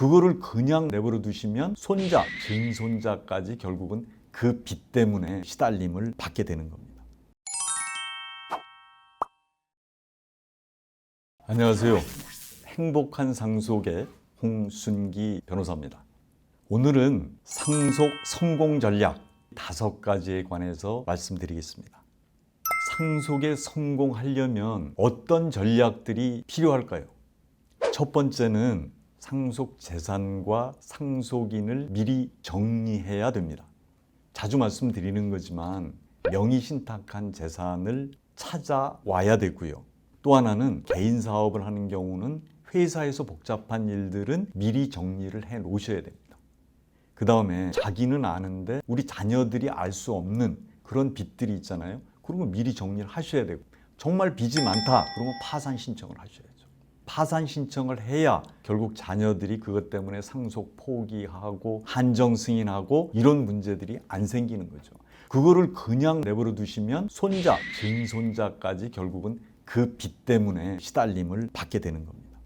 그거를 그냥 내버려 두시면 손자, 증손자까지 결국은 그 빚 때문에 시달림을 받게 되는 겁니다. 안녕하세요. 행복한 상속의 홍순기 변호사입니다. 오늘은 상속 성공 전략 다섯 가지에 관해서 말씀드리겠습니다. 상속에 성공하려면 어떤 전략들이 필요할까요? 첫 번째는 상속 재산과 상속인을 미리 정리해야 됩니다. 자주 말씀드리는 거지만 명의 신탁한 재산을 찾아와야 되고요. 또 하나는 개인 사업을 하는 경우는 회사에서 복잡한 일들은 미리 정리를 해 놓으셔야 됩니다. 그 다음에 자기는 아는데 우리 자녀들이 알 수 없는 그런 빚들이 있잖아요. 그런 거 미리 정리를 하셔야 되고 정말 빚이 많다. 그러면 파산 신청을 하셔야죠. 파산 신청을 해야 결국 자녀들이 그것 때문에 상속 포기하고 한정 승인하고 이런 문제들이 안 생기는 거죠. 그거를 그냥 내버려 두시면 손자, 증손자까지 결국은 그 빚 때문에 시달림을 받게 되는 겁니다.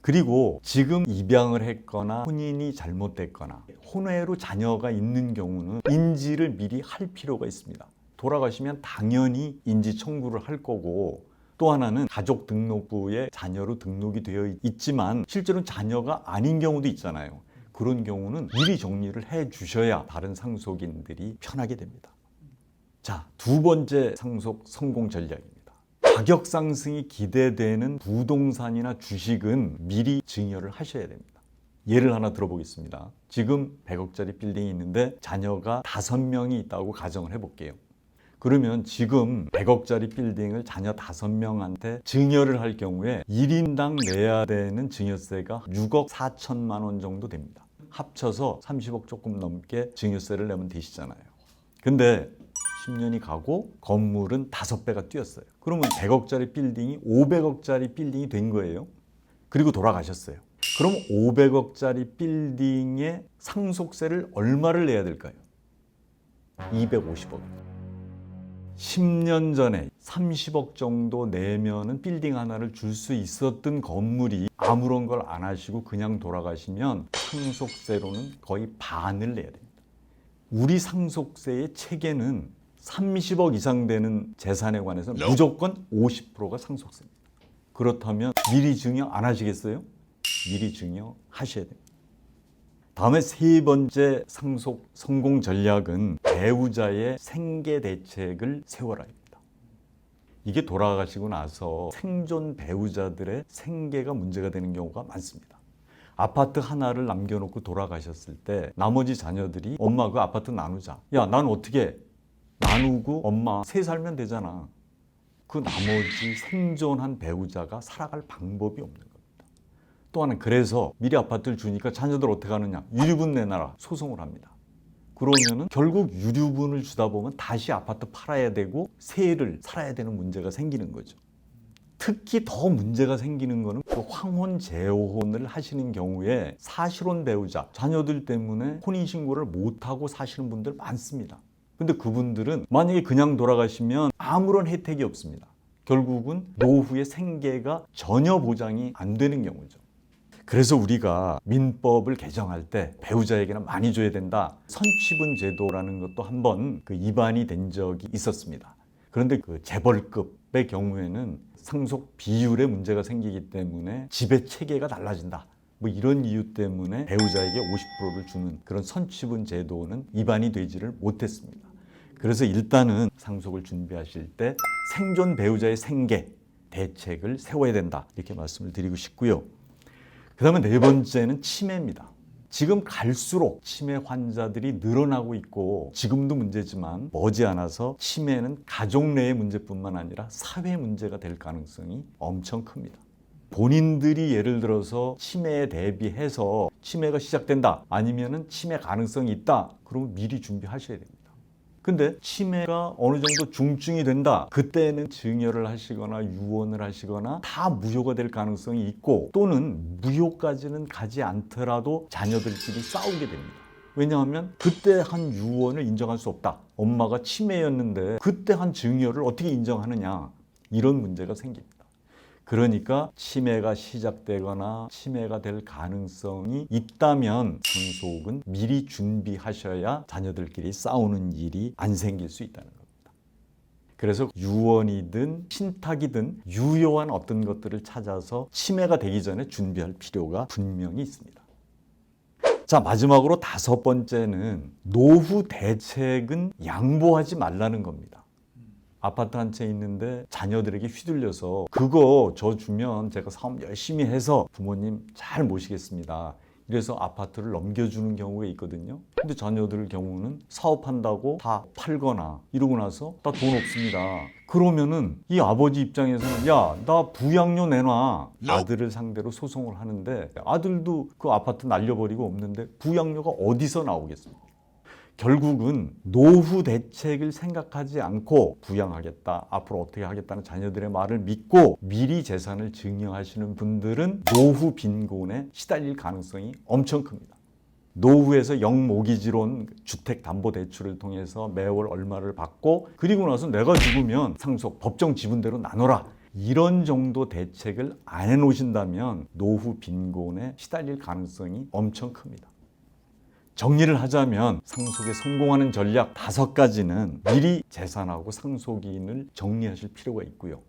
그리고 지금 입양을 했거나 혼인이 잘못됐거나 혼외로 자녀가 있는 경우는 인지를 미리 할 필요가 있습니다. 돌아가시면 당연히 인지 청구를 할 거고 또 하나는 가족 등록부에 자녀로 등록이 되어 있지만 실제로 자녀가 아닌 경우도 있잖아요. 그런 경우는 미리 정리를 해 주셔야 다른 상속인들이 편하게 됩니다. 자, 두 번째 상속 성공 전략입니다. 가격 상승이 기대되는 부동산이나 주식은 미리 증여를 하셔야 됩니다. 예를 하나 들어보겠습니다. 지금 100억짜리 빌딩이 있는데 자녀가 5명이 있다고 가정을 해볼게요. 그러면 지금 100억짜리 빌딩을 자녀 5명한테 증여를 할 경우에 1인당 내야 되는 증여세가 6억 4천만 원 정도 됩니다. 합쳐서 30억 조금 넘게 증여세를 내면 되시잖아요. 근데 10년이 가고 건물은 5배가 뛰었어요. 그러면 100억짜리 빌딩이 500억짜리 빌딩이 된 거예요. 그리고 돌아가셨어요. 그럼 500억짜리 빌딩의 상속세를 얼마를 내야 될까요? 250억. 10년 전에 30억 정도 내면은 빌딩 하나를 줄 수 있었던 건물이 아무런 걸 안 하시고 그냥 돌아가시면 상속세로는 거의 반을 내야 됩니다. 우리 상속세의 체계는 30억 이상 되는 재산에 관해서 무조건 50%가 상속세입니다. 그렇다면 미리 증여 안 하시겠어요? 미리 증여 하셔야 됩니다. 다음에 세 번째 상속 성공 전략은 배우자의 생계 대책을 세워라입니다. 이게 돌아가시고 나서 생존 배우자들의 생계가 문제가 되는 경우가 많습니다. 아파트 하나를 남겨놓고 돌아가셨을 때 나머지 자녀들이 엄마 그 아파트 나누자. 야, 난 어떻게 나누고 엄마 세 살면 되잖아. 그 나머지 생존한 배우자가 살아갈 방법이 없는 겁니다. 또 하나 그래서 미리 아파트를 주니까 자녀들 어떻게 하느냐 유류분 내놔라 소송을 합니다. 그러면은 결국 유류분을 주다 보면 다시 아파트 팔아야 되고 세를 살아야 되는 문제가 생기는 거죠. 특히 더 문제가 생기는 거는 그 황혼 재혼을 하시는 경우에 사실혼 배우자 자녀들 때문에 혼인 신고를 못 하고 사시는 분들 많습니다. 근데 그분들은 만약에 그냥 돌아가시면 아무런 혜택이 없습니다. 결국은 노후의 생계가 전혀 보장이 안 되는 경우죠. 그래서 우리가 민법을 개정할 때 배우자에게는 많이 줘야 된다. 선취분 제도라는 것도 한번 그 입안이 된 적이 있었습니다. 그런데 그 재벌급의 경우에는 상속 비율에 문제가 생기기 때문에 지배 체계가 달라진다. 뭐 이런 이유 때문에 배우자에게 50%를 주는 그런 선취분 제도는 입안이 되지를 못했습니다. 그래서 일단은 상속을 준비하실 때 생존 배우자의 생계 대책을 세워야 된다. 이렇게 말씀을 드리고 싶고요. 그 다음에 네 번째는 치매입니다. 지금 갈수록 치매 환자들이 늘어나고 있고 지금도 문제지만 머지않아서 치매는 가족 내의 문제뿐만 아니라 사회 문제가 될 가능성이 엄청 큽니다. 본인들이 예를 들어서 치매에 대비해서 치매가 시작된다 아니면은 치매 가능성이 있다 그러면 미리 준비하셔야 됩니다. 근데 치매가 어느 정도 중증이 된다. 그때는 증여를 하시거나 유언을 하시거나 다 무효가 될 가능성이 있고 또는 무효까지는 가지 않더라도 자녀들끼리 싸우게 됩니다. 왜냐하면 그때 한 유언을 인정할 수 없다. 엄마가 치매였는데 그때 한 증여를 어떻게 인정하느냐. 이런 문제가 생깁니다. 그러니까 치매가 시작되거나 치매가 될 가능성이 있다면 상속은 미리 준비하셔야 자녀들끼리 싸우는 일이 안 생길 수 있다는 겁니다. 그래서 유언이든 신탁이든 유효한 어떤 것들을 찾아서 치매가 되기 전에 준비할 필요가 분명히 있습니다. 자, 마지막으로 다섯 번째는 노후 대책은 양보하지 말라는 겁니다. 아파트 한 채 있는데 자녀들에게 휘둘려서 그거 저 주면 제가 사업 열심히 해서 부모님 잘 모시겠습니다. 이래서 아파트를 넘겨주는 경우가 있거든요. 근데 자녀들 경우는 사업한다고 다 팔거나 이러고 나서 나 돈 없습니다. 그러면은 이 아버지 입장에서는 야, 나 부양료 내놔. 아들을 상대로 소송을 하는데 아들도 그 아파트 날려버리고 없는데 부양료가 어디서 나오겠습니까? 결국은 노후 대책을 생각하지 않고 부양하겠다, 앞으로 어떻게 하겠다는 자녀들의 말을 믿고 미리 재산을 증여하시는 분들은 노후 빈곤에 시달릴 가능성이 엄청 큽니다. 노후에서 영모기지론 주택담보대출을 통해서 매월 얼마를 받고 그리고 나서 내가 죽으면 상속 법정 지분대로 나눠라. 이런 정도 대책을 안 해놓으신다면 노후 빈곤에 시달릴 가능성이 엄청 큽니다. 정리를 하자면 상속에 성공하는 전략 다섯 가지는 미리 재산하고 상속인을 정리하실 필요가 있고요.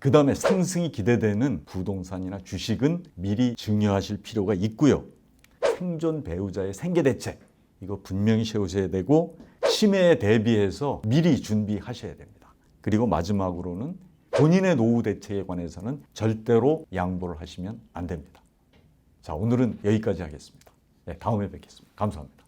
그 다음에 상승이 기대되는 부동산이나 주식은 미리 증여하실 필요가 있고요. 생존 배우자의 생계 대책 이거 분명히 세우셔야 되고 치매에 대비해서 미리 준비하셔야 됩니다. 그리고 마지막으로는 본인의 노후 대책에 관해서는 절대로 양보를 하시면 안 됩니다. 자, 오늘은 여기까지 하겠습니다. 네, 다음에 뵙겠습니다. 감사합니다.